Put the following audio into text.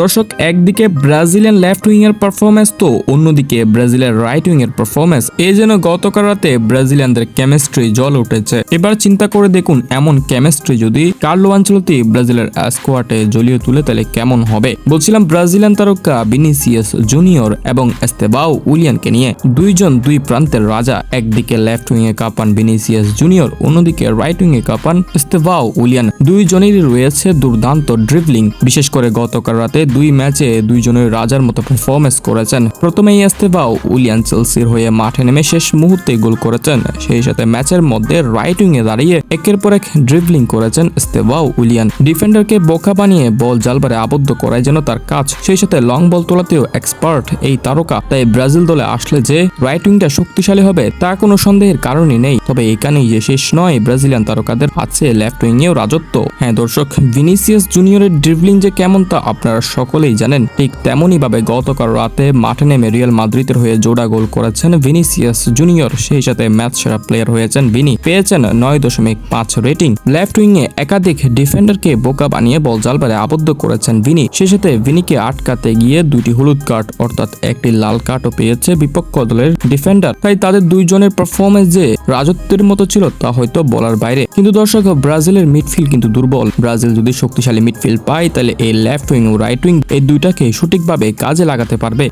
দর্শক, একদিকে Brazilian left wing এর পারফরমেন্স তো অন্যদিকে ব্রাজিলের রাইট উইং এর পারফরমেন্স এই যেন গতকাল রাতে ব্রাজিলিয়ানদের কেমিস্ট্রি জল উঠেছে। এবার চিন্তা করে দেখুন, এমন কেমিস্ট্রি যদি কার্লো আঞ্চলতি ব্রাজিলের স্কোয়াডে জ্বলিয়ে তুলে, তাহলে কেমন হবে? বলছিলাম, ব্রাজিলিয়ান তারকা বিনিসিয়াস জুনিয়র এবং এস্তেবাও উইলিয়ানকে নিয়ে দুইজন দুই প্রান্তের রাজা। একদিকে লেফট উইং এ কাপান বিনিসিয়াস জুনিয়র অন্যদিকে রাইট উইং এ কাপান এস্তেবাও উইলিয়ান দুইজনেরই রয়েছে দুর্দান্ত ড্রিবলিং বিশেষ করে গতকাল রাতে দুই ম্যাচে দুইজনের রাজার মতো পারফরমেন্স করেছেন। প্রথমেই এস্তেবাও উইলিয়ান চেলসির হয়ে মাঠে নেমে শেষ মুহূর্তে গোল করেছেন। সেই সাথে ম্যাচের মধ্যে রাইট এ দাঁড়িয়ে একের পর এক ড্রিবলিং করেছেন এস্তেবাও উইলিয়ান ডিফেন্ডারকে বোকা বানিয়ে বল জালবারে আবদ্ধ করায় যেন তার কাজ। সেই সাথে লং বল তোলাতেও এক্সপার্ট এই তারকা। তাই ব্রাজিল দলে আসলে যে রাইট উইংটা শক্তিশালী হবে, তা কোনো সন্দেহের কারণই নেই। তবে এখানেই যে শেষ নয়, ব্রাজিলিয়ান তারকাদের আছে লেফট উইং এও রাজত্ব। হ্যাঁ দর্শক ভিনিসিয়াস জুনিয়রের ড্রিবলিং যে কেমন তা আপনারা সকলেই জানেন, ঠিক তেমনই ভাবে গতকাল রাতে মাঠে নেমে রিয়াল মাদ্রিদের হয়ে জোড়া গোল করেছেন ভিনিসিয়াস জুনিয়র। সেই সাথে ম্যাচ সেরা প্লেয়ার হয়েছেন ভিনি। পেয়েছেন নয় দশমিক পাঁচ রেটিং। লেফট উইং এ একাধিক ডিফেন্ডারকে বোকা বানিয়ে বল জালবারে আবদ্ধ করেছেন ভিনি। সেই সাথে ভিনিকে আটকাতে গিয়ে দুটি হলুদ কার্ড, অর্থাৎ একটি লাল কার্ডও পেয়েছে বিপক্ষ দলের ডিফেন্ডার। তাই তাদের দুইজনের পারফরমেন্স যে রাজত্বের মতো ছিল, তা হয়তো বলার বাইরে। কিন্তু দর্শক, ব্রাজিলের মিডফিল্ড কিন্তু দুর্বল। ব্রাজিল যদি শক্তিশালী মিডফিল্ড পায়, তাহলে এই লেফট উইং ও রাইট উইং এই দুইটাকে সঠিকভাবে কাজে লাগাতে পারবে।